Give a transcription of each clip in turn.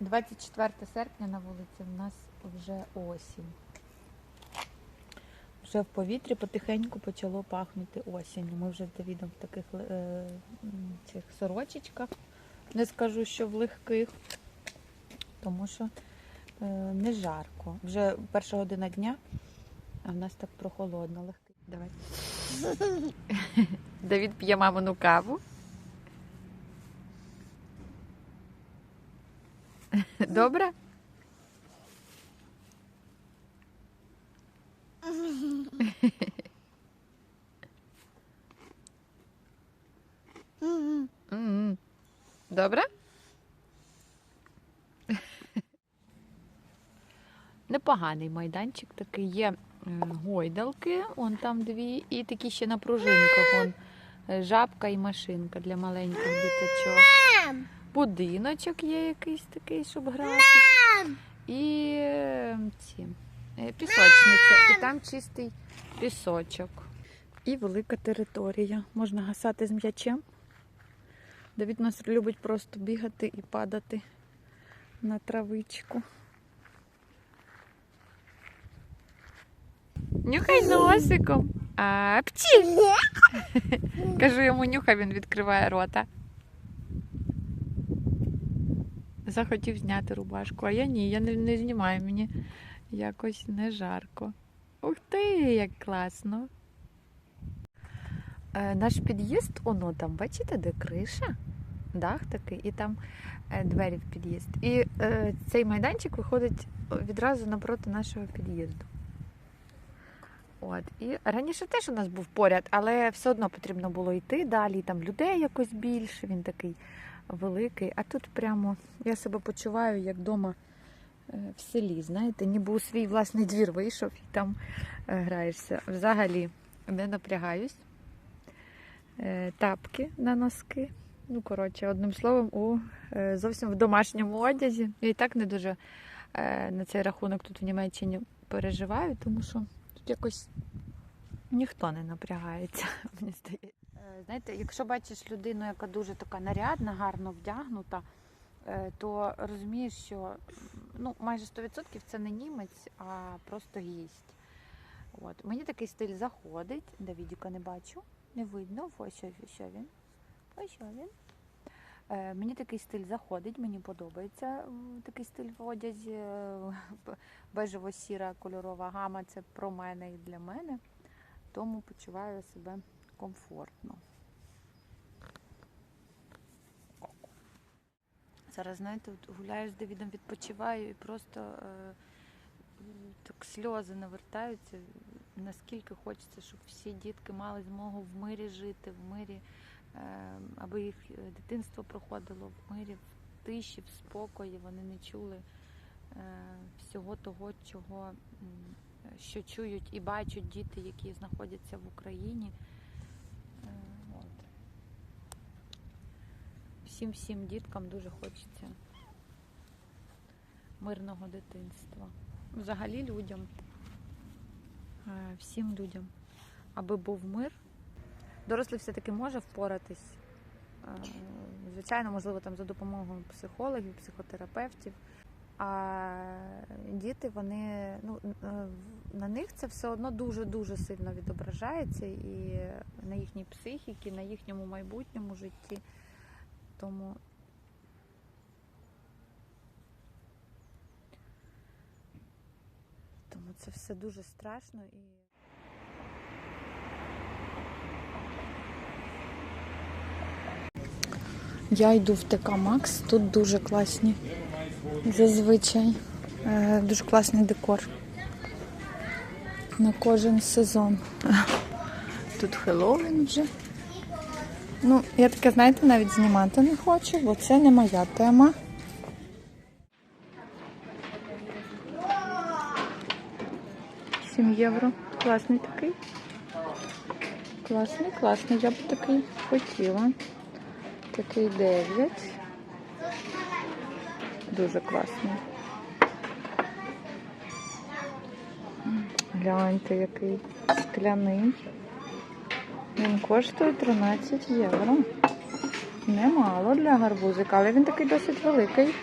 24 серпня на вулиці в нас вже осінь. Вже в повітрі потихеньку почало пахнути осінню. Ми вже з Давідом в таких е, цих сорочечках. Не скажу, що в легких, тому що е, не жарко. Вже перша година дня, а в нас так прохолодно, легкий. Давай. Давід п'є мамину каву. Добре? Добре? Непоганий майданчик такий. Є гойдалки, он там дві, і такі ще на пружинках. Вон, е, жабка і машинка для маленьких діточок. Будиночок є якийсь такий, щоб грати. І е, ці е, пісочниця. І там чистий пісочок. І велика територія. Можна гасати з м'ячем. Давід нас любить просто бігати і падати на травичку. Нюхай носиком. А, пчі! Кажу йому нюхай, він відкриває рота. Захотів зняти рубашку, а я ні, я не, не знімаю, мені якось не жарко. Ух ти, як класно. Е, наш під'їзд, оно там, бачите, де криша? Дах такий, і там е, двері в під'їзд. І е, цей майданчик виходить відразу напроти нашого під'їзду. От. І раніше теж у нас був поряд, але все одно потрібно було йти далі. Там людей якось більше, він такий великий. А тут прямо я себе почуваю як вдома в селі. Знаєте, ніби у свій власний двір вийшов і там е, граєшся. Взагалі не напрягаюсь. Е, Тапки на носки. Ну, коротше, одним словом, у е, зовсім в домашньому одязі. Я і так не дуже е, на цей рахунок тут в Німеччині переживаю, тому що тут якось ніхто не напрягається, мені здається. Е, Знаєте, якщо бачиш людину, яка дуже така нарядна, гарно вдягнута, е, то розумієш, що ну, майже 100% це не німець, а просто гість. От. Мені такий стиль заходить. Давідіка не бачу, не видно. Ось що, він. Ось що він. Е, мені такий стиль заходить, мені подобається такий стиль в одязі. Бежево-сіра кольорова гама це про мене і для мене. Тому почуваю себе комфортно. Зараз, знаєте, гуляю з Давідом, відпочиваю і просто е, так сльози навертаються. Наскільки хочеться, щоб всі дітки мали змогу в мирі жити, в мирі, е, аби їх е, дитинство проходило в мирі, в тиші, в спокої. Вони не чули е, всього того, чого що чують і бачать діти, які знаходяться в Україні. Е, От. Всім всім діткам дуже хочеться мирного дитинства. Взагалі людям, е, всім людям, аби був мир. Дорослий все-таки може впоратись. е, Звичайно, можливо, там за допомогою психологів, психотерапевтів. А діти, вони ну е, на них це все одно дуже дуже сильно відображається і на їхній психіці, на їхньому майбутньому житті. Тому тому це все дуже страшно і. Я йду в ТК Макс, тут дуже класні зазвичай. Е, Дуже класний декор. На кожен сезон. Тут Хеллоуін вже. Ну, я таке, знаєте, навіть знімати не хочу, бо це не моя тема. Сім євро. Класний такий. Класний, класний. Я б такий хотіла. Такий 9. Дуже класний. Гляньте, який скляний. Він коштує 13 євро. Немало для гарбузика, але він такий досить великий.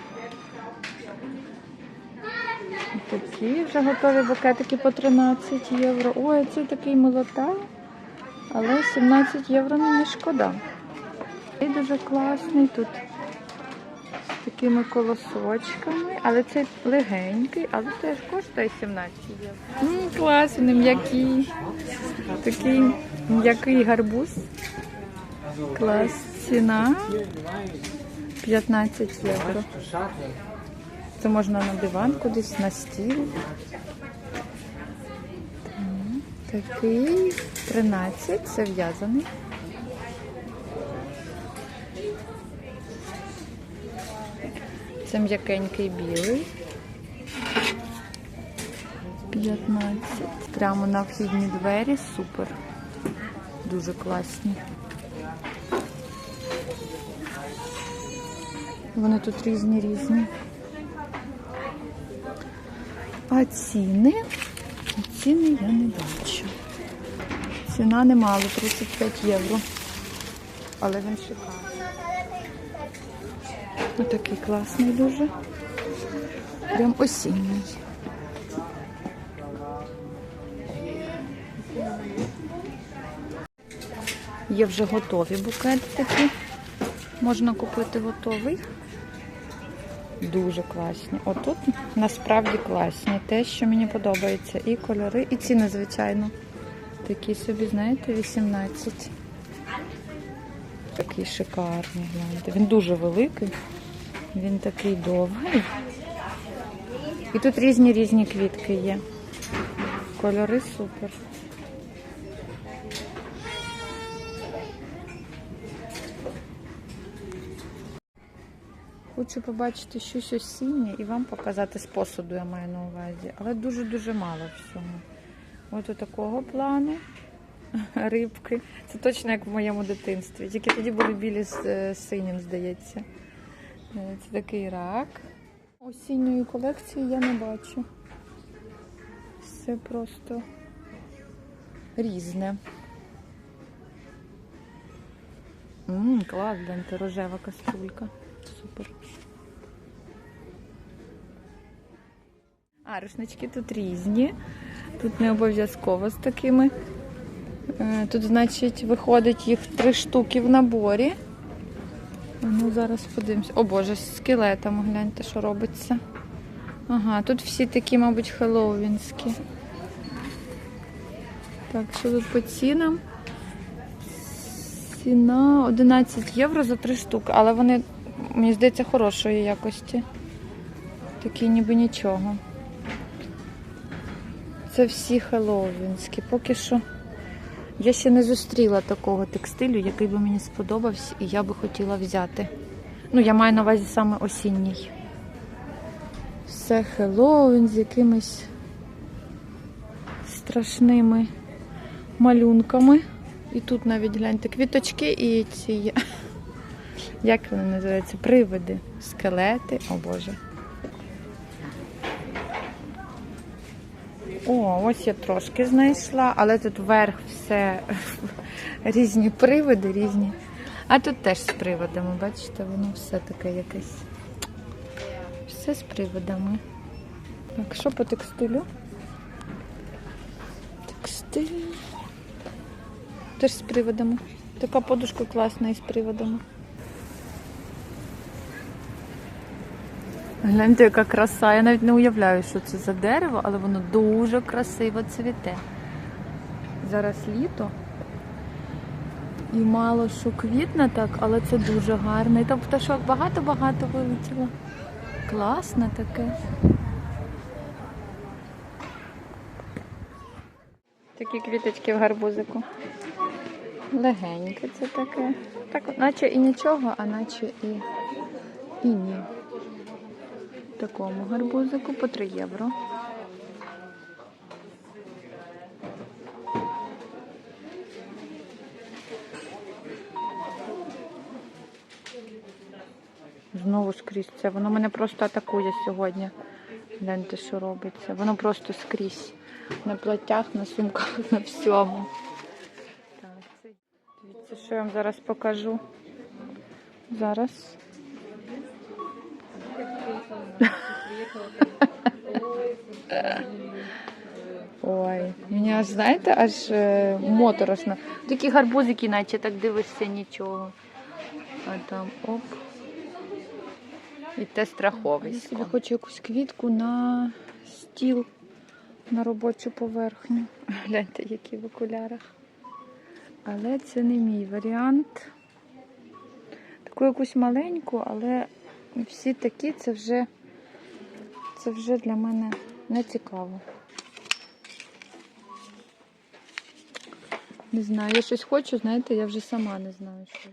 Такі вже готові букетики по 13 євро. Ой, це такий молота, але 17 євро мені шкода. І дуже класний тут з такими колосочками, але цей легенький, але теж коштує 17 євро. М, клас, вони м'який. Такий м'який гарбуз. Клас. Ціна 15 євро. Це можна на диван кудись, на стіл. Такий 13, це в'язаний. Це м'якенький білий. 15. Прямо на вхідні двері. Супер. Дуже класні. Вони тут різні різні. А ціни? Ціни я не бачу. Ціна немало, 35 євро. Але він шикарний. Ось такий класний дуже. Прям осінній. Є вже готові букети такі. Можна купити готовий. Дуже класні. Отут насправді класні. Те, що мені подобається. І кольори, і ціни, звичайно. Такі собі, знаєте, 18. Такий шикарний, гляньте. Він дуже великий. Він такий довгий. І тут різні різні квітки є. Кольори супер. Хочу побачити щось осіннє і вам показати з посуду, я маю на увазі. Але дуже-дуже мало всього. От у такого плану рибки. Це точно як в моєму дитинстві. Тільки тоді були білі з е, синім, здається. Е, Це такий рак. Осінньої колекції я не бачу. Все просто різне. Ммм, клас, рожева каструлька. Супер. А, рушнички тут різні. Тут не обов'язково з такими. Е, Тут, значить, виходить їх три штуки в наборі. Ну, зараз подивимось. О Боже, з скелетами гляньте, що робиться. Ага, тут всі такі, мабуть, хеллоуінські. Так, що тут по цінам? Ціна 11 євро за три штуки, але вони, мені здається, хорошої якості. Такі ніби нічого. Це всі хеллоуінські. Поки що я ще не зустріла такого текстилю, який би мені сподобався і я би хотіла взяти. Ну, я маю на увазі саме осінній. Все Хеллоуін з якимись страшними малюнками. І тут навіть гляньте квіточки і ці. Як вони називаються? Привиди, скелети, о Боже. О, ось я трошки знайшла, але тут вверх все різні привиди, різні. А тут теж з приводами, бачите, воно все таке якесь. Все з приводами. Так, що по текстилю? Текстиль. Теж з приводами. Така подушка класна із приводами. Гляньте, яка краса. Я навіть не уявляю, що це за дерево, але воно дуже красиво цвіте. Зараз літо. І мало що квітне так, але це дуже гарно. І там пташок багато-багато вилетіло. Класне таке. Такі квіточки в гарбузику. Легеньке це таке. Так, наче і нічого, а наче і, і ні. Такому гарбузику по 3 євро. Знову скрізь це. Воно мене просто атакує сьогодні. Гляньте, що робиться. Воно просто скрізь. На платтях, на сумках, на всьому. Дивіться, що я вам зараз покажу. Зараз. Ой, мені аж знаєте, аж е, моторошно. Такі гарбузики, наче так дивишся нічого. А там оп. І те Я собі хочу якусь квітку на стіл, на робочу поверхню. Гляньте, які в окулярах. Але це не мій варіант. Таку якусь маленьку, але всі такі це вже це вже для мене не цікаво. Не знаю, я щось хочу, знаєте, я вже сама не знаю, що.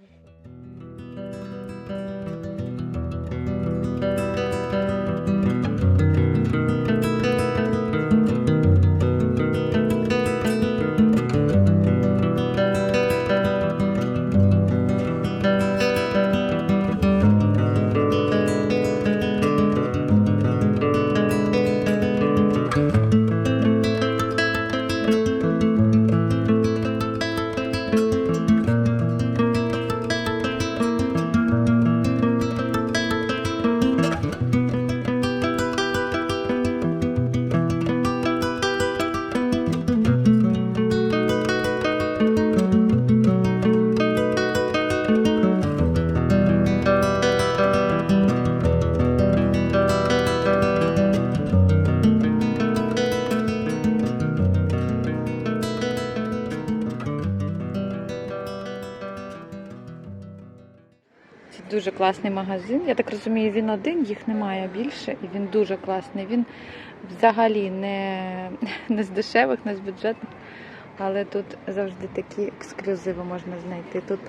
Класний магазин. Я так розумію, він один, їх немає більше, і він дуже класний. Він взагалі не, не з дешевих, не з бюджетних. Але тут завжди такі ексклюзиви можна знайти. Тут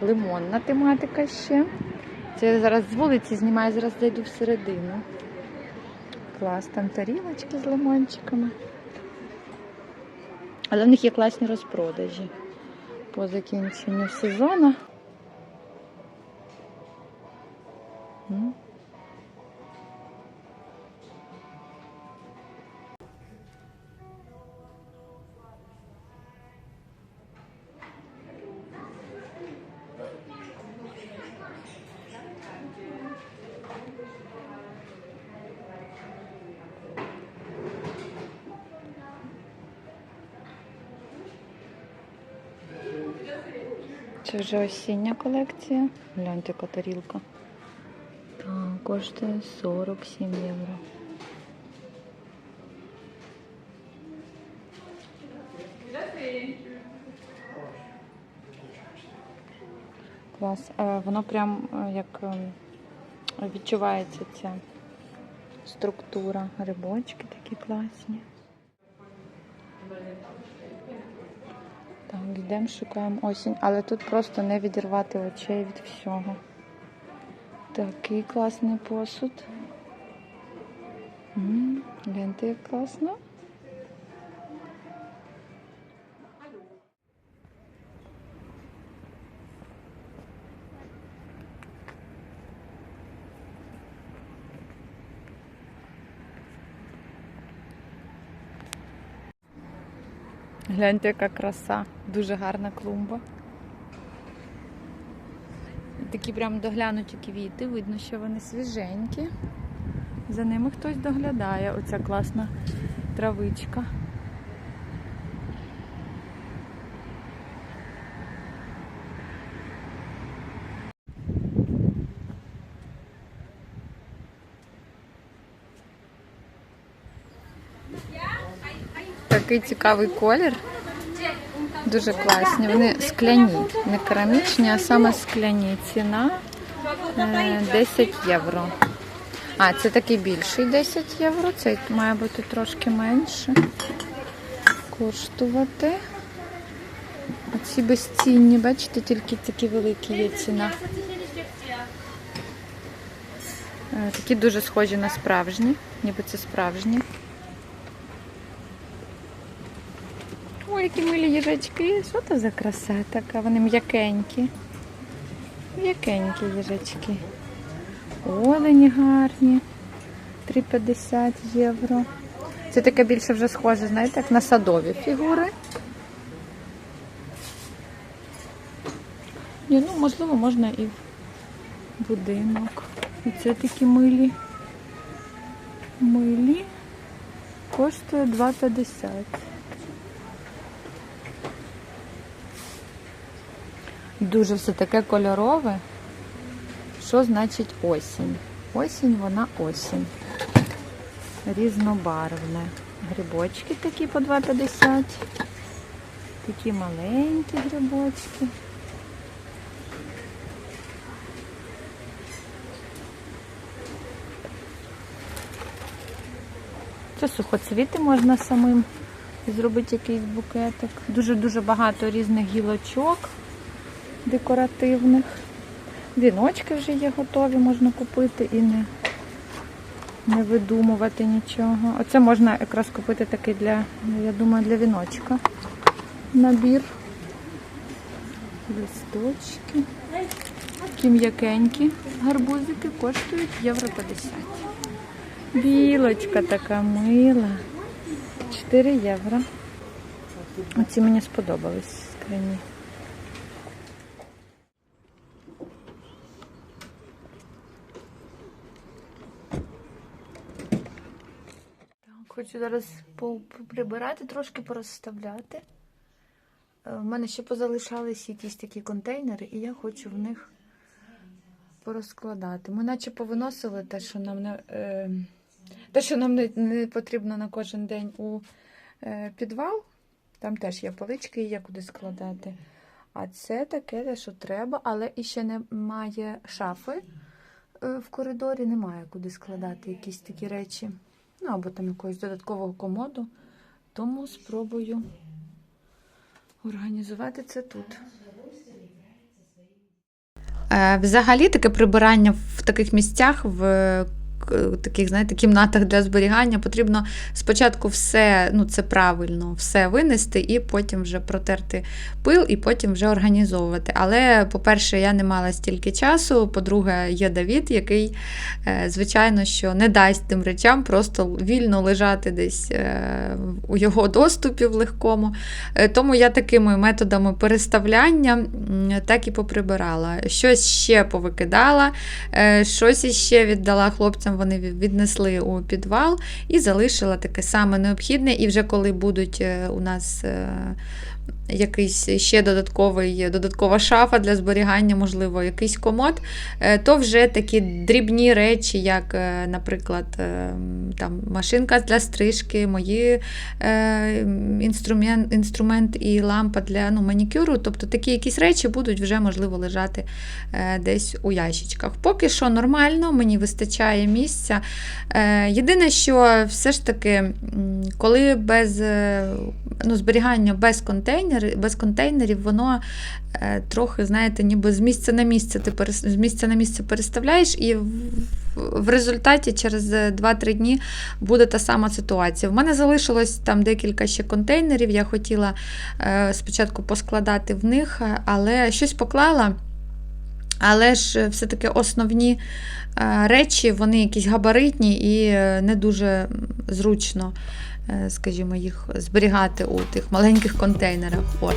лимонна тематика ще. Це я зараз з вулиці знімаю, зараз зайду всередину. Клас, там тарілочки з лимончиками. Але в них є класні розпродажі по закінченню сезону. Це вже осіння колекція. Гляньте, яка тарілка. Коштує 47 євро. Клас. Е, Воно прям е, як ем, відчувається ця структура. Грибочки такі класні. Так, йдемо, шукаємо осінь, але тут просто не відірвати очей від всього. Такий класний посуд. Гляньте, як класно. Гляньте, яка краса. Дуже гарна клумба. Такі прям доглянуті квіти, видно, що вони свіженькі. За ними хтось доглядає. Оця класна травичка. Такий цікавий колір. Дуже класні. Вони скляні, не керамічні, а саме скляні. Ціна е, 10 євро. А, це такий більший 10 євро. Цей має бути трошки менше. Коштувати. А ці безцінні, бачите, тільки такі великі є ціна. Е, Такі дуже схожі на справжні, ніби це справжні. Які милі їжачки. Що це за краса така? Вони м'якенькі. М'якенькі їжачки. Олені гарні. 3,50 євро. Це таке більше вже схоже, знаєте, як на садові фігури. Ні, ну, можливо, можна і в будинок. І це такі милі. Милі. Коштує 2,50. Дуже все таке кольорове. Що значить осінь? Осінь, вона осінь. Різнобарвне. Грибочки такі по 2,50. Такі маленькі грибочки. Це сухоцвіти можна самим зробити якийсь букетик. Дуже-дуже багато різних гілочок декоративних. Віночки вже є готові, можна купити і не, не видумувати нічого. Оце можна якраз купити такий для, я думаю, для віночка. Набір. Листочки. Такі м'якенькі гарбузики коштують євро 50. Білочка така мила. 4 євро. Оці мені сподобались скрині. Так, зараз прибирати, трошки порозставляти. Е, В мене ще позалишались якісь такі контейнери, і я хочу в них порозкладати. Ми наче повиносили те, що нам не, е, те, що нам не, не потрібно на кожен день у е, підвал. Там теж є полички, і є куди складати. А це таке, те, що треба, але і ще немає шафи е, в коридорі, немає куди складати якісь такі речі. Ну, або там якогось додаткового комоду. Тому спробую організувати це тут. Е, Взагалі таке прибирання в таких місцях, в таких, знаєте, кімнатах для зберігання потрібно спочатку все, ну це правильно, все винести і потім вже протерти пил, і потім вже організовувати. Але, по-перше, я не мала стільки часу. По-друге, є Давід, який, е, звичайно, що не дасть тим речам просто вільно лежати десь е, у його доступі в легкому. Е, Тому я такими методами переставляння так і поприбирала. Щось ще повикидала, е, щось іще віддала хлопцям, вони віднесли у підвал і залишила таке саме необхідне. І вже коли будуть е, у нас. Якийсь ще додатковий, додаткова шафа для зберігання, можливо, якийсь комод, е, то вже такі дрібні речі, як, е, наприклад, е, там, машинка для стрижки, мої інструмент, інструмент і лампа для ну, манікюру. Тобто такі якісь речі будуть вже, можливо, лежати десь у ящичках. Поки що нормально, мені вистачає місця. Єдине, що все ж таки, коли без ну, зберігання без контейнерів, без контейнерів, воно е, трохи, знаєте, ніби з місця на місце ти перес- з місця на місце переставляєш, і в, результаті через 2-3 дні буде та сама ситуація. В мене залишилось там декілька ще контейнерів. Я хотіла е, спочатку поскладати в них, е, але щось поклала. Але ж е, все-таки основні е, речі, вони якісь габаритні і е, не дуже зручно, е, скажімо, їх зберігати у тих маленьких контейнерах. От.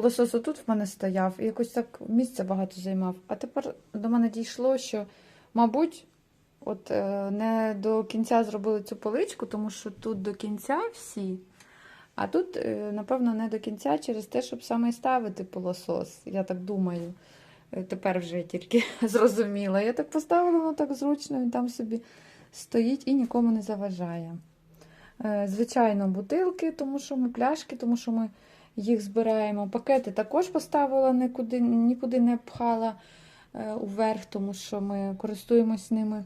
Пилосос тут в мене стояв і якось так місця багато займав. А тепер до мене дійшло, що, мабуть, от е, не до кінця зробили цю поличку, тому що тут до кінця всі, а тут, е, напевно, не до кінця через те, щоб саме ставити пилосос. Я так думаю. Е, Тепер вже я тільки зрозуміла. Я так поставила, воно так зручно, він там собі стоїть і нікому не заважає. Звичайно, бутилки, тому що ми пляшки, тому що ми їх збираємо. Пакети також поставила, нікуди, нікуди не пхала е, уверх, тому що ми користуємось ними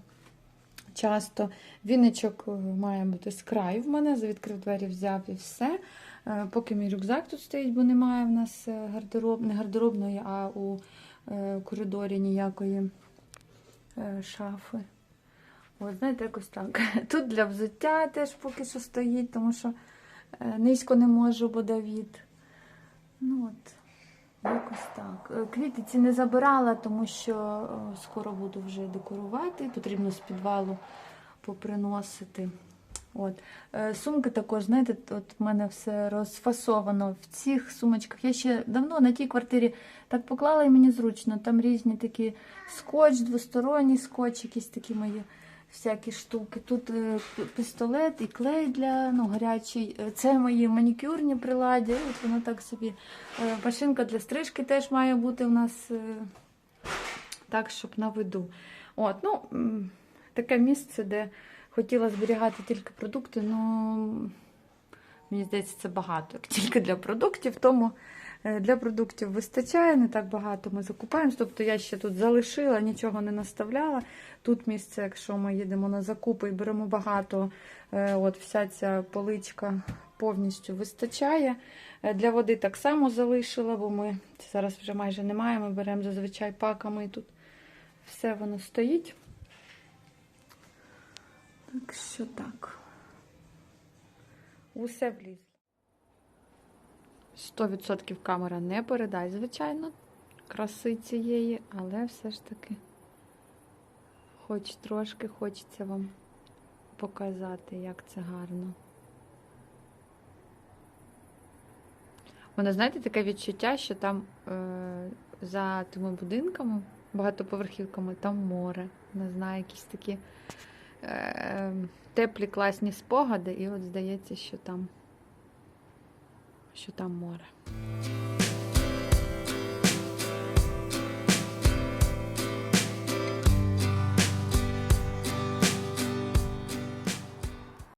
часто. Віночок е, має бути з краю в мене, відкрив двері, взяв і все. Е, Поки мій рюкзак тут стоїть, бо немає в нас гардероб, не гардеробної, а у коридорі ніякої шафи. От, знаєте, якось так. Тут для взуття теж поки що стоїть, тому що низько не можу, бо Давід. Ну от, якось так. Е, Квіти ці не забирала, тому що е, скоро буду вже декорувати. Потрібно з підвалу поприносити. От. Е, Сумки також, знаєте, от в мене все розфасовано в цих сумочках. Я ще давно на тій квартирі так поклала і мені зручно. Там різні такі скотч, двосторонній скотч, якісь такі мої всякі штуки. Тут е, пістолет і клей для ну, гарячий. Е, Це мої манікюрні приладдя. І от воно так собі. Е, Машинка для стрижки теж має бути у нас так, щоб на виду. От, ну, таке місце, де хотіла зберігати тільки продукти, ну мені здається, це багато. Як тільки для продуктів, тому для продуктів вистачає, не так багато ми закупаємось. Тобто я ще тут залишила, нічого не наставляла. Тут місце, якщо ми їдемо на закупи і беремо багато, е, от вся ця поличка повністю вистачає. Е, Для води так само залишила, бо ми зараз вже майже немає. Ми беремо зазвичай паками і тут все воно стоїть. Так що так. Усе влізло. 100% камера не передасть, звичайно, краси цієї, але все ж таки, хоч трошки хочеться вам показати, як це гарно. Мене, знаєте, таке відчуття, що там е, за тими будинками, багатоповерхівками, там море. Не знаю, якісь такі е, теплі, класні спогади, і от здається, що там, що там море.